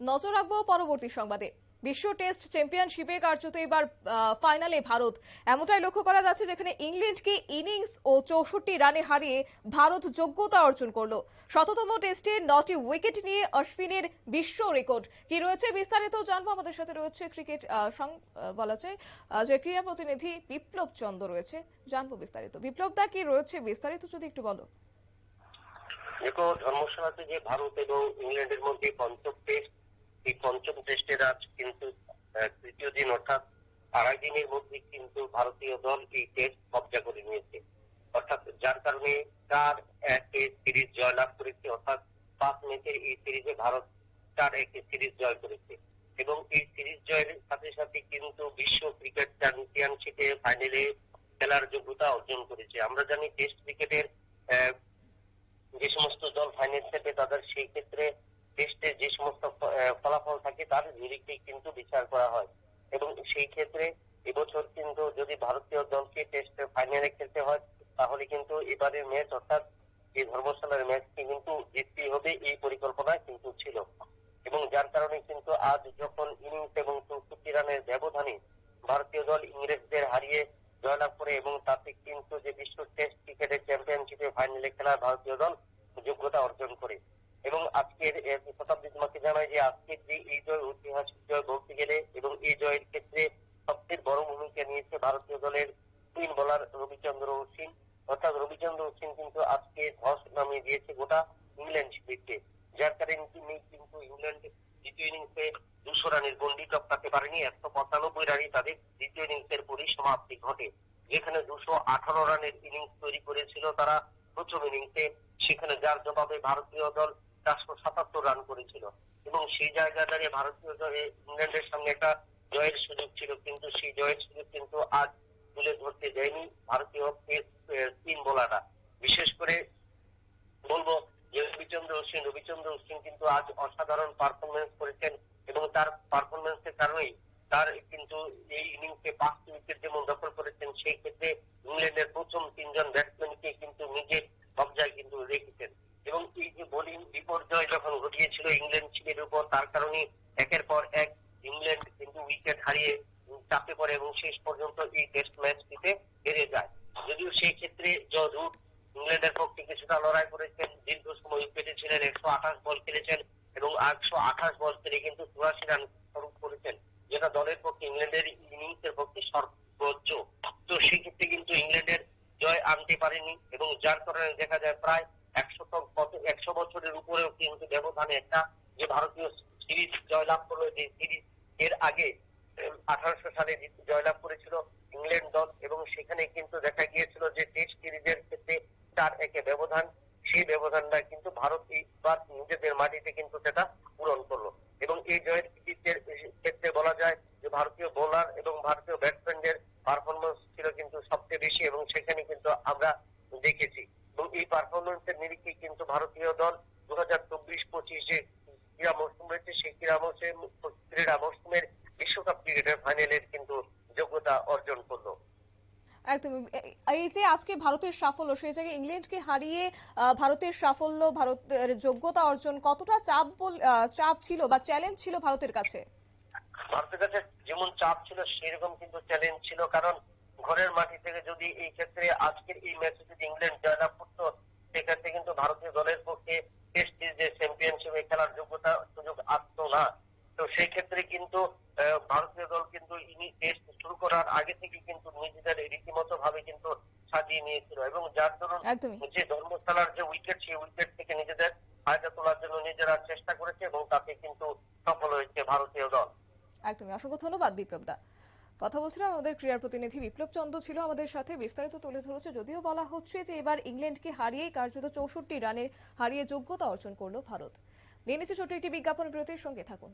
নজর রাখব পরবর্তী সংবাদে। বিশ্ব টেস্ট চ্যাম্পিয়নশিপে কার্যত এবার ফাইনালে ভারত। এমনটাই লক্ষ্য করা যাচ্ছে যেখানে ইংল্যান্ডকে ইনিংস ও চৌষট্টি রানে হারিয়ে ভারত যোগ্যতা অর্জন করল। শততম টেস্টে নটি উইকেট নিয়ে অশ্বিনের বিশ্ব রেকর্ড কি রয়েছে বিস্তারিত জানব? আমাদের সাথে রয়েছে ক্রিকেট বলা যায় যে ক্রীড়া প্রতিনিধি বিপ্লব চন্দ্র রয়েছে। জানব বিস্তারিত। বিপ্লব দা, কি রয়েছে বিস্তারিত যদি একটু বলো। দেখো, ধর্মশালাতে যে ভারত এবং ইংল্যান্ডের মধ্যে পঞ্চম টেস্ট এই পঞ্চম টেস্টের আজ কিন্তু তৃতীয় দিন, অর্থাৎ আড়াই দিনের মধ্যে কিন্তু ভারতীয় দল এই টেস্ট কবজা করে নিয়েছে। অর্থাৎ যার কারণে চার একে সিরিজ জয়লাভ করেছে, অর্থাৎ পাঁচ ম্যাচের এই সিরিজে ভারত চার একে সিরিজ জয় করেছে। এবং এই সিরিজ জয়ের সাথে সাথে কিন্তু বিশ্ব ক্রিকেট চ্যাম্পিয়নশিপে ফাইনালে খেলার যোগ্যতা অর্জন করেছে। আমরা জানি টেস্ট ক্রিকেটের যে সমস্ত দল ফাইনাল খেলবে তাদের সেই ক্ষেত্রে টেস্টে যে সমস্ত ফলাফল থাকে, তার নিরিখে কিন্তু বিচার করা হয়। এবং সেই ক্ষেত্রে এবছর কিন্তু যদি ভারতীয় দলকে টেস্টে ফাইনালে খেলতে হয়, তাহলে কিন্তু এবারের ম্যাচ অর্থাৎ যে ধর্মশালার ম্যাচটি কিন্তু জিততেই হবে, এই পরিকল্পনা কিন্তু ছিল। এবং যার কারণে কিন্তু আজ যখন ইনিংস এবং চৌষট্টি রানের ব্যবধানে ভারতীয় দল ইংরেজদের হারিয়ে জয়লাভ করে এবং তাতে কিন্তু যে বিশ্ব টেস্ট ক্রিকেটের চ্যাম্পিয়নশিপে ফাইনালে খেলার ভারতীয় দল, যোগ্যতা অর্জন করে। এবং আজকের শতাব্দী তোমাকে জানাই যে আজকের যে এই জয় ঐতিহাসিক জয় বলতে গেলে এবং এই জয়ের ক্ষেত্রে সবচেয়ে বড় ভূমিকা নিয়েছে ভারতীয় দলের কুইন বোলার রবিচন্দ্র অশ্বিন অর্থাৎ রবিচন্দ্র অশ্বিন কিন্তু আজকে ধস নামিয়ে দিয়েছে গোটা ইংল্যান্ড শিবিরকে যার কারণে তিনি কিন্তু ইংল্যান্ড দ্বিতীয় ইনিংসে দুশো রানের গন্ডি টপকাতে পারেনি। একশো পঁচানব্বই রানে তাদের দ্বিতীয় ইনিংসের পরিসমাপ্তি ঘটে। যেখানে দুশো আঠারো রানের ইনিংস তৈরি করেছিল তারা প্রথম ইনিংসে। সেখানে যার জবাবে ভারতীয় দল চারশো সাতাত্তর রান করেছিল। এবং সেই জায়গা দাঁড়িয়ে ভারতীয় দলে ইংল্যান্ডের সঙ্গে একটা জয়ের সুযোগ ছিল। কিন্তু সেই জয়ের সুযোগ কিন্তু আজ তুলে ধরতে দেয়নি ভারতীয় তিন বোলাররা বিশেষ করে বলব যে রবিচন্দ্র অশ্বিন রবিচন্দ্র অশ্বিন কিন্তু আজ অসাধারণ পারফরমেন্স করেছেন এবং তার পারফরমেন্সের কারণেই তার কিন্তু এই ইনিংসে পাঁচটি উইকেট যেমন দখল করেছেন, সেই ক্ষেত্রে ইংল্যান্ডের প্রথম তিনজন ব্যাটসম্যানকে কিন্তু নিজের কবজায় কিন্তু রেখেছেন। এবং এই যে বোলিং বিপর্যয় যখন ঘটিয়েছিল ইংল্যান্ড টিমের উপর, তার কারণে একের পর এক ইংল্যান্ড কিন্তু উইকেট হারিয়ে চাপে পড়ে এবং শেষ পর্যন্ত এই টেস্ট ম্যাচটিতে হেরে যায়। যদিও সেই ক্ষেত্রে জ- রুট ইংল্যান্ডের পক্ষে কিছুটা লড়াই করেছেন, দীর্ঘ সময় উইকেটে ছিলেন, একশো আঠাশ বল খেলেছেন এবং একশো আঠাশ বল খেলে কিন্তু চুরাশি রান স্বরূপ করেছেন, যেটা দলের পক্ষে ইংল্যান্ডের ইনিংসের পক্ষে সর্বোচ্চ। তো সেক্ষেত্রে কিন্তু ইংল্যান্ডের জয় আনতে পারেনি এবং যার কারণে দেখা যায় প্রায় একশো একশো বছরের উপরেও কিন্তু ব্যবধানে একটা যে ভারতীয় সিরিজ জয়লাভ করল, যে সিরিজ এর আগে আঠারোশো সালে জয়লাভ করেছিল ইংল্যান্ড দল এবং সেখানে কিন্তু দেখা গিয়েছিল যে টেস্ট সিরিজের ক্ষেত্রে চার একে ব্যবধান, সেই ব্যবধানটা কিন্তু ভারত এইবার নিজেদের মাটিতে কিন্তু সেটা পূরণ করল। এবং এই জয়ের কৃতিত্বের ক্ষেত্রে বলা যায় যে ভারতীয় বোলার এবং ভারতীয় ব্যাটসম্যানদের পারফরমেন্স ছিল কিন্তু সবচেয়ে বেশি এবং সেখানে কিন্তু আমরা দেখেছি এবং এই পারফরমেন্সের নিরিখে কিন্তু ভারতীয় দল দু হাজার চব্বিশ পঁচিশে ক্রীড়া মৌসুম রয়েছে সেই ক্রীড়া মৌসুম ক্রীড়া মৌসুমের বিশ্বকাপ ক্রিকেটের ফাইনালের কিন্তু যোগ্যতা অর্জন করল। একদম। এই যে আজকে ভারতের সাফল্য সেই জায়গায় ইংল্যান্ডকে হারিয়ে ভারতের সাফল্য ভারতের যোগ্যতা অর্জন কতটা চাপ চাপ ছিল বা চ্যালেঞ্জ ছিল ভারতের কাছে? ভারতের কাছে যেমন চাপ ছিল সেরকম কিন্তু চ্যালেঞ্জ ছিল। কারণ ঘরের মাটি থেকে যদি এই ক্ষেত্রে আজকের এই ম্যাচে যদি ইংল্যান্ড জয়লাভ করতো সেক্ষেত্রে কিন্তু ভারতীয় দলের পক্ষে টেস্ট সিরিজের চ্যাম্পিয়নশিপে খেলার যোগ্যতা সুযোগ আসতো না। তো সেই ক্ষেত্রে কিন্তু ভারতীয় দল কিন্তু ইনি টেস্ট শুরু করার আগে থেকে কিন্তু নিজেদের রীতিমতো ভাবে কিন্তু সাজিয়ে নিয়েছিল এবং যার দরুন যে ধর্মশালার যে উইকেট সেই উইকেট থেকে নিজেদের ফায়দা তোলার জন্য নিজেরা চেষ্টা করেছে এবং তাতে কিন্তু সফল হয়েছে ভারতীয় দল। একদমই। অসংখ্য ধন্যবাদ বিপ্লব দা। কথা বলছিলাম আমাদের ক্রীড়া প্রতিনিধি বিপ্লব চন্দ্র ছিল আমাদের সাথে, বিস্তারিত তুলে ধরেছে। যদিও বলা হচ্ছে যে এবার ইংল্যান্ডকে হারিয়ে কার্যত চৌষট্টি রানে হারিয়ে যোগ্যতা অর্জন করল ভারত। নিয়ে নিচ্ছে ছোট্ট একটি বিজ্ঞাপন বিরতির সঙ্গে থাকুন।